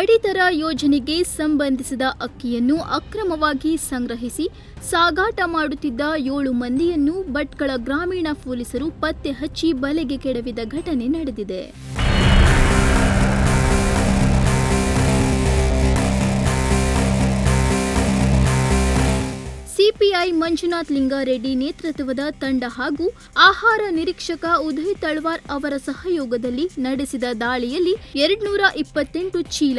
ಪಡಿತರ ಯೋಜನೆಗೆ ಸಂಬಂಧಿಸಿದ ಅಕ್ಕಿಯನ್ನು ಅಕ್ರಮವಾಗಿ ಸಂಗ್ರಹಿಸಿ ಸಾಗಾಟ ಮಾಡುತ್ತಿದ್ದ ಏಳು ಮಂದಿಯನ್ನು ಭಟ್ಕಳ ಗ್ರಾಮೀಣ ಪೊಲೀಸರು ಪತ್ತೆ ಹಚ್ಚಿ ಬಲೆಗೆ ಕೆಡವಿದ ಘಟನೆ ನಡೆದಿದೆ. ಸಿಪಿಐ ಮಂಜುನಾಥ್ ಲಿಂಗಾರೆಡ್ಡಿ ನೇತೃತ್ವದ ತಂಡ ಹಾಗೂ ಆಹಾರ ನಿರೀಕ್ಷಕ ಉದಯ್ ತಳ್ವಾರ್ ಅವರ ಸಹಯೋಗದಲ್ಲಿ ನಡೆಸಿದ ದಾಳಿಯಲ್ಲಿ ಎರಡ್ನೂರ ಇಪ್ಪತ್ತೆಂಟು ಚೀಲ,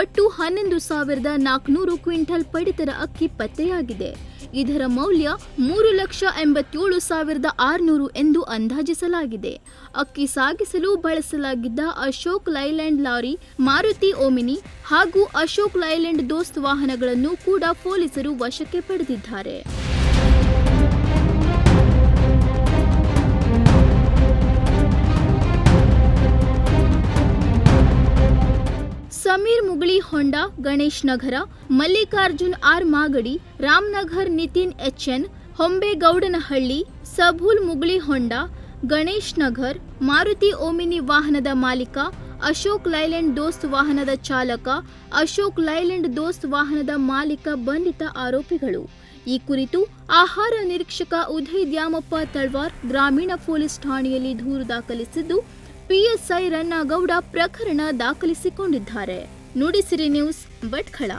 ಒಟ್ಟು ಹನ್ನೊಂದು ಸಾವಿರದ ನಾಲ್ಕುನೂರು ಕ್ವಿಂಟಲ್ ಪಡಿತರ ಅಕ್ಕಿ ಪತ್ತೆಯಾಗಿದೆ. ಇದರ ಮೌಲ್ಯ ಮೂರು ಲಕ್ಷ ಎಂಬತ್ತೇಳು ಸಾವಿರದ ಆರುನೂರು ಎಂದು ಅಂದಾಜಿಸಲಾಗಿದೆ. ಅಕ್ಕಿ ಸಾಗಿಸಲು ಬಳಸಲಾಗಿದ್ದ Ashok Leyland lorry, Maruti Omni ಹಾಗೂ ಅಶೋಕ್ ಲೈಲ್ಯಾಂಡ್ ದೋಸ್ತ್ ವಾಹನಗಳನ್ನು ಕೂಡ ಪೊಲೀಸರು ವಶಕ್ಕೆ ಪಡೆದಿದ್ದಾರೆ. Sameer Mugali Honda, Ganesh Nagar, Mallikarjun R Magadi, Ramanagar Nitin H N Hombegowdanahalli Sabhul Mugali Honda Ganesh Nagar, Maruti Omni ವಾಹನದ ಮಾಲೀಕ, ಅಶೋಕ್ ಲೈಲ್ಯಾಂಡ್ ದೋಸ್ತ್ ವಾಹನದ ಚಾಲಕ, ಅಶೋಕ್ ಲೈಲೆಂಡ್ ದೋಸ್ತ್ ವಾಹನದ ಮಾಲೀಕ ಬಂಧಿತ ಆರೋಪಿಗಳು. ಈ ಕುರಿತು ಆಹಾರ ನಿರೀಕ್ಷಕ ಉದಯ್ ದ್ಯಾಮಪ್ಪ ತಳ್ವಾರ್ ಗ್ರಾಮೀಣ ಪೊಲೀಸ್ ಠಾಣೆಯಲ್ಲಿ ದೂರು ದಾಖಲಿಸಿದ್ದು, ಪಿಎಸ್ಐ ರನ್ನಗೌಡ ಪ್ರಕರಣ ದಾಖಲಿಸಿಕೊಂಡಿದ್ದಾರೆ. ನುಡಿಸಿರಿ ನ್ಯೂಸ್ ಭಟ್ಕಳ.